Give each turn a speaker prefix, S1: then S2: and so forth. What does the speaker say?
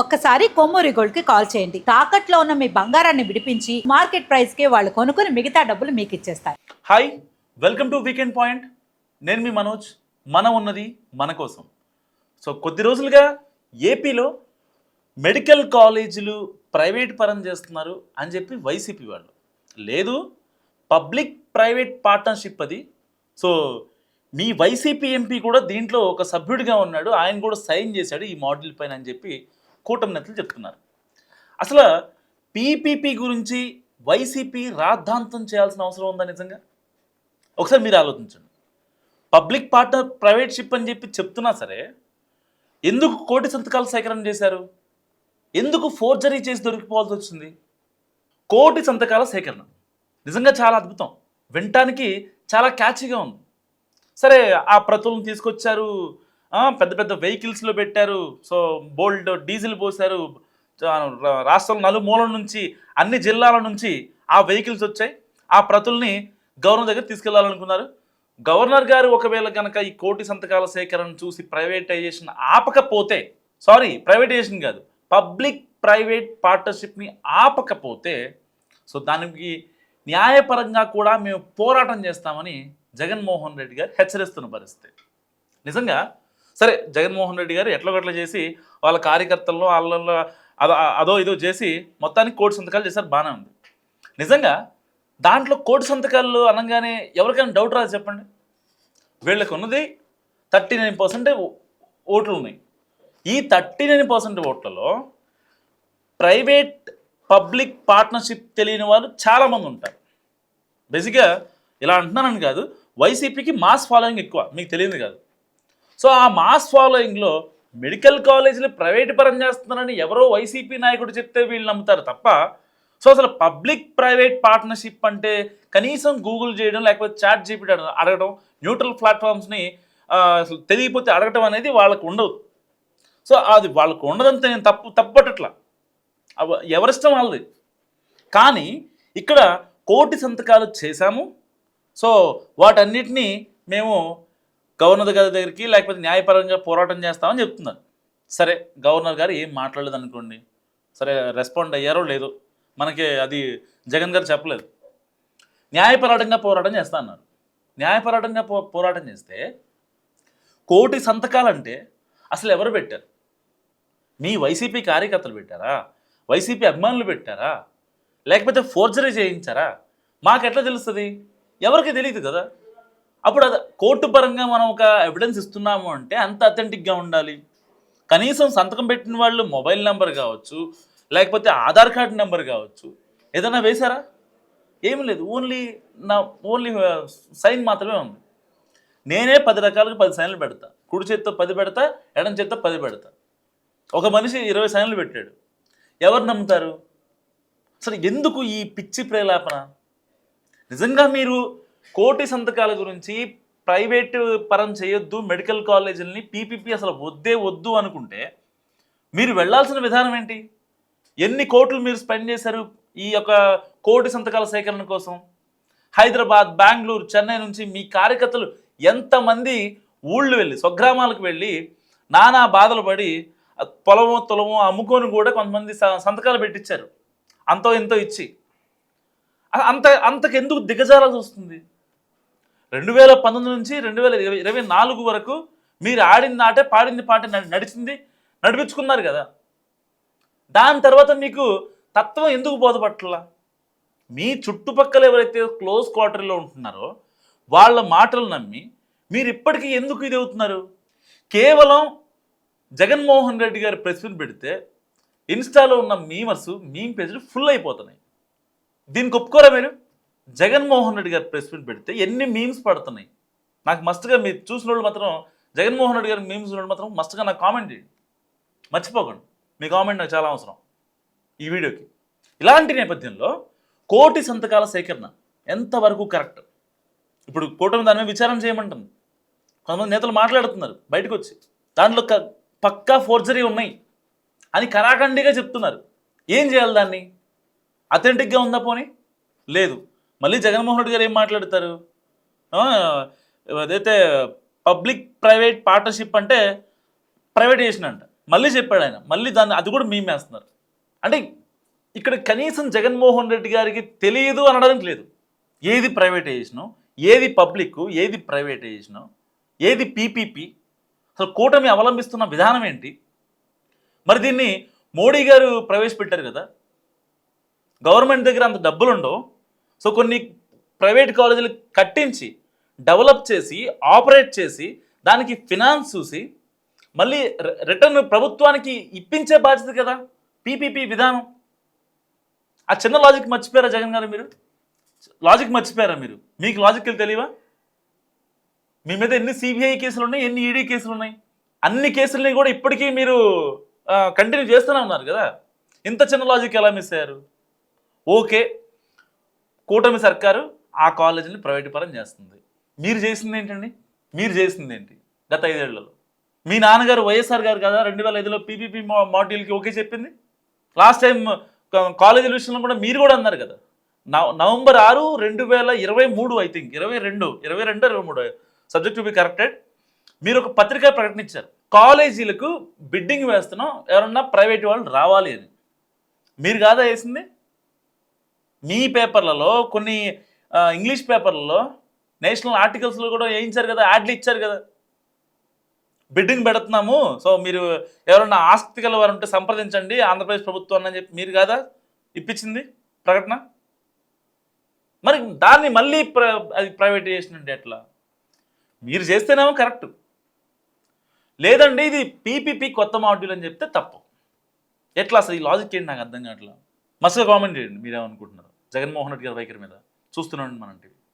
S1: ఒక్కసారి కొమ్మూరి గోల్డ్కి కాల్ చేయండి. తాకట్లో ఉన్న మీ బంగారాన్ని విడిపించి మార్కెట్ ప్రైస్కి వాళ్ళు కొనుక్కుని మిగతా డబ్బులు మీకు ఇచ్చేస్తారు.
S2: Hi welcome to weekend point. నేను మీ మనోజ్ మనం ఉన్నది మన కోసం. సో కొద్ది రోజులుగా ఏపీలో మెడికల్ కాలేజీలు ప్రైవేట్ పరం చేస్తున్నారు అని చెప్పి వైసీపీ వాళ్ళు. లేదు పబ్లిక్ ప్రైవేట్ పార్ట్నర్షిప్ అది. సో మీ వైసీపీ ఎంపీ కూడా దీంట్లో ఒక సభ్యుడిగా ఉన్నాడు. ఆయన కూడా సైన్ చేశాడు ఈ మోడల్ పైన అని చెప్పి కూటమి నేతలు చెప్తున్నారు. అసలు పీపీపీ గురించి వైసీపీ రాద్ధాంతం చేయాల్సిన అవసరం ఉందా నిజంగా? ఒకసారి మీరు ఆలోచించండి. పబ్లిక్ పార్ట్నర్ ప్రైవేట్ షిప్ అని చెప్పి చెప్తున్నా సరే ఎందుకు కోటి సంతకాలు సేకరణ చేశారు? ఎందుకు ఫోర్జరీ చేసి దొరికిపోవాల్సి వచ్చింది? కోటి సంతకాల సేకరణ. నిజంగా చాలా అద్భుతం. వినటానికి చాలా క్యాచీగా ఉంది. సరే ఆ ప్రతులను తీసుకొచ్చారు పెద్ద పెద్ద వెహికల్స్లో పెట్టారు. సో బోల్డ్ డీజిల్ పోసారు రా- రాష్ట్రం నలుమూలల నుంచి అన్ని జిల్లాల నుంచి ఆ వెహికల్స్ వచ్చాయి. ఆ ప్రతుల్ని గవర్నర్ దగ్గర తీసుకెళ్ళాలనుకున్నారు. గవర్నర్ గారు ఒకవేళ కనుక ఈ కోటి సంతకాల సేకరణ చూసి ప్రైవేటైజేషన్ ఆపకపోతే సారీ ప్రైవేటైజేషన్ కాదు పబ్లిక్ ప్రైవేట్ పార్ట్నర్షిప్ని ఆపకపోతే సో దానికి న్యాయపరంగా కూడా మేము పోరాటం చేస్తామని జగన్మోహన్ రెడ్డి గారు హెచ్చరిస్తున్న పరిస్థితి. నిజంగా సరే జగన్మోహన్ రెడ్డి గారు ఎట్లా గట్ల చేసి వాళ్ళ కార్యకర్తల్లో వాళ్ళ అదో అదో ఇదో చేసి మొత్తానికి కోటి సంతకాలు చేశారు బాగానే ఉంది. నిజంగా దాంట్లో కోటి సంతకాలు అనగానే ఎవరికైనా డౌట్ రాదు చెప్పండి. వీళ్ళకి ఉన్నది థర్టీ నైన్ పర్సెంట్ ఓట్లు ఉన్నాయి. ఈ థర్టీ నైన్ పర్సెంట్ ఓట్లలో ప్రైవేట్ పబ్లిక్ పార్ట్నర్షిప్ తెలియని వాళ్ళు చాలామంది ఉంటారు. బేసిక్గా ఇలా అంటున్నానని కాదు వైసీపీకి మాస్ ఫాలోయింగ్ ఎక్కువ మీకు తెలియదు కాదు. సో ఆ మాస్ ఫాలోయింగ్లో మెడికల్ కాలేజీలు ప్రైవేట్ పరం చేస్తున్నారని ఎవరో వైసీపీ నాయకుడు చెప్తే వీళ్ళు నమ్ముతారు తప్ప సో అసలు పబ్లిక్ ప్రైవేట్ పార్ట్నర్షిప్ అంటే కనీసం గూగుల్ చేయడం లేకపోతే చాట్ జీపీ అడగడం న్యూట్రల్ ప్లాట్ఫామ్స్ని అసలు తెలియకపోతే అడగటం అనేది వాళ్ళకు ఉండదు. సో అది వాళ్ళకు ఉండదంతే నేను తప్పు తప్పట్లా ఎవరిష్టం వాళ్ళది. కానీ ఇక్కడ కోటి సంతకాలు చేశాము. సో వాటన్నిటినీ మేము గవర్నర్ గారి దగ్గరికి లేకపోతే న్యాయపరంగా పోరాటం చేస్తామని చెప్తున్నారు. సరే గవర్నర్ గారు ఏం మాట్లాడలేదు అనుకోండి సరే రెస్పాండ్ అయ్యారో లేదో మనకి అది జగన్ గారు చెప్పలేదు. న్యాయపరంగా పోరాటం చేస్తా అన్నారు. న్యాయపరంగా పో పోరాటం చేస్తే కోటి సంతకాలంటే అసలు ఎవరు పెట్టారు? మీ వైసీపీ కార్యకర్తలు పెట్టారా? వైసీపీ అభిమానులు పెట్టారా? లేకపోతే ఫోర్జరీ చేయించారా? మాకెట్లా తెలుస్తుంది? ఎవరికి తెలియదు కదా. అప్పుడు అది కోర్టు పరంగా మనం ఒక ఎవిడెన్స్ ఇస్తున్నాము అంటే అంత అథెంటిక్గా ఉండాలి. కనీసం సంతకం పెట్టిన వాళ్ళు మొబైల్ నెంబర్ కావచ్చు లేకపోతే ఆధార్ కార్డు నెంబర్ కావచ్చు. ఏదైనా వేశారా? ఏమి లేదు. ఓన్లీ నా ఓన్లీ సైన్ మాత్రమే ఉంది. నేనే పది రకాలుగా పది సైన్లు పెడతా. కుడి చేత్తో పది పెడతా ఎడం చేత్తో పది పెడతా. ఒక మనిషి ఇరవై సైన్లు పెట్టాడు. ఎవరు నమ్ముతారు? అసలు ఎందుకు ఈ పిచ్చి ప్రేలాపన? నిజంగా మీరు కోటి సంతకాల గురించి ప్రైవేట్ పరం చేయొద్దు మెడికల్ కాలేజీలని పీపీపీ అసలు వద్దే వద్దు అనుకుంటే మీరు వెళ్ళాల్సిన విధానం ఏంటి? ఎన్ని కోట్లు మీరు స్పెండ్ చేశారు ఈ యొక్క కోటి సంతకాల సేకరణ కోసం? హైదరాబాద్ బెంగళూరు చెన్నై నుంచి మీ కార్యకర్తలు ఎంతమంది ఊళ్ళు వెళ్ళి స్వగ్రామాలకు వెళ్ళి నానా బాధలు పడి పొలము తొలము అమ్ముకొని కూడా కొంతమంది స- సంతకాలు పెట్టించారు అంతో ఎంతో ఇచ్చి. అంత అంతకెందుకు దిగజారాల్సి వస్తుంది? రెండు వేల పంతొమ్మిది నుంచి రెండు వేల ఇరవై ఇరవై నాలుగు వరకు మీరు ఆడింది ఆటే పాడింది పాట నడిచింది నడిపించుకున్నారు కదా. దాని తర్వాత మీకు తత్వం ఎందుకు బోధపట్ల? మీ చుట్టుపక్కల ఎవరైతే క్లోజ్ క్వార్టర్లో ఉంటున్నారో వాళ్ళ మాటలు నమ్మి మీరు ఇప్పటికీ ఎందుకు ఇది అవుతున్నారు? కేవలం జగన్మోహన్ రెడ్డి గారి ప్రెస్ మీట్ పెడితే ఇన్స్టాలో ఉన్న మీమర్స్ మీమ్ పేజీలు ఫుల్ అయిపోతున్నాయి. దీనికి ఒప్పుకోరా మీరు? జగన్మోహన్ రెడ్డి గారి ప్రెస్ మీట్ పెడితే ఎన్ని మీమ్స్ పడుతున్నాయి? నాకు మస్తుగా మీరు చూసిన వాళ్ళు మాత్రం జగన్మోహన్ రెడ్డి గారి మీమ్స్ వాళ్ళు మాత్రం మస్తుగా నాకు కామెంట్ చేయండి. మర్చిపోకండి. మీ కామెంట్ నాకు చాలా అవసరం ఈ వీడియోకి. ఇలాంటి నేపథ్యంలో కోటి సంతకాల సేకరణ ఎంతవరకు కరెక్ట్? ఇప్పుడు కూటమి దాని మీద విచారణ చేయమంటుంది. కొంతమంది నేతలు మాట్లాడుతున్నారు బయటకు వచ్చి దాంట్లో పక్కా ఫోర్జరీ ఉన్నాయి అని కరాఖండిగా చెప్తున్నారు. ఏం చేయాలి దాన్ని? అథెంటిక్గా ఉందా పోనీ? లేదు. మళ్ళీ జగన్మోహన్ రెడ్డి గారు ఏం మాట్లాడతారు? అదైతే పబ్లిక్ ప్రైవేట్ పార్ట్నర్షిప్ అంటే ప్రైవేటైజేషన్ అంట. మళ్ళీ చెప్పాడు ఆయన. మళ్ళీ దాన్ని అది కూడా మేమేస్తున్నారు. అంటే ఇక్కడ కనీసం జగన్మోహన్ రెడ్డి గారికి తెలియదు అనడానికి లేదు. ఏది ప్రైవేటైజేషను ఏది పబ్లిక్ ఏది ప్రైవేటైజేషను ఏది పీపీపీ అసలు కూటమి అవలంబిస్తున్న విధానం ఏంటి? మరి దీన్ని మోడీ గారు ప్రవేశపెట్టారు కదా? గవర్నమెంట్ దగ్గర అంత డబ్బులు ఉండవు సో కొన్ని ప్రైవేట్ కాలేజీలు కట్టించి డెవలప్ చేసి ఆపరేట్ చేసి దానికి ఫినాన్స్ చూసి మళ్ళీ రి- రిటర్న్ ప్రభుత్వానికి ఇప్పించే బాధ్యత కదా? పీపీపీ విధానం. ఆ చిన్న లాజిక్ మర్చిపోయారా జగన్ గారు మీరు? లాజిక్ మర్చిపోయారా మీరు? మీకు లాజిక్లు తెలియవా? మీ మీద ఎన్ని సిబిఐ కేసులు ఉన్నాయి ఎన్ని ఈడీ కేసులు ఉన్నాయి? అన్ని కేసుల్ని కూడా ఇప్పటికీ మీరు కంటిన్యూ చేస్తూనే ఉన్నారు కదా? ఇంత చిన్న లాజిక్ ఎలా మిస్ అయ్యారు? ఓకే కూటమి సర్కారు ఆ కాలేజీని ప్రైవేట్ పరం చేస్తుంది. మీరు చేసింది ఏంటండి? మీరు చేసింది ఏంటి? గత ఐదేళ్ళలో. మీ నాన్నగారు వైఎస్ఆర్ గారు కదా రెండు వేల ఐదులో పీపీపీ మాడ్యూల్కి ఓకే చెప్పింది? లాస్ట్ టైం కాలేజీల విషయంలో కూడా మీరు కూడా అన్నారు కదా. నవ నవంబర్ ఆరు రెండు వేల ఇరవై మూడు ఐ థింక్. ఇరవై రెండు ఇరవై రెండు ఇరవై మూడు. Subject to be corrected. మీరు ఒక పత్రికా ప్రకటన ఇచ్చారు కాలేజీలకు బిడ్డింగ్ వేస్తున్నాం. ఎవరన్నా ప్రైవేట్ వాళ్ళు రావాలి అని. మీరు కాదా వేసింది? మీ పేపర్లలో కొన్ని ఇంగ్లీష్ పేపర్లలో నేషనల్ ఆర్టికల్స్లో కూడా వేయించారు కదా యాడ్లు ఇచ్చారు కదా. బిడ్డింగ్ పెడుతున్నాము. సో మీరు ఎవరన్నా ఆసక్తి గల వారు ఉంటే సంప్రదించండి ఆంధ్రప్రదేశ్ ప్రభుత్వం అని చెప్పి మీరు కాదా ఇప్పించింది ప్రకటన? మరి దాన్ని మళ్ళీ ప్ర అది ప్రైవేటైజేషన్ అంటే ఎట్లా? మీరు చేస్తేనేమో కరెక్ట్. లేదండి ఇది పీపీపీ కొత్త మాడ్యూల్ అని చెప్తే తప్పు. ఎట్లా అసలు ఈ లాజిక్ ఏంటి నాకు అర్థం కావట్లేదు మస్తుగా కామెంట్ చేయండి మీరేమనుకుంటున్నారు? జగన్మోహన్ రెడ్డి గారి వైఖరి మీద. చూస్తున్నాను మనంటివి టీవీ.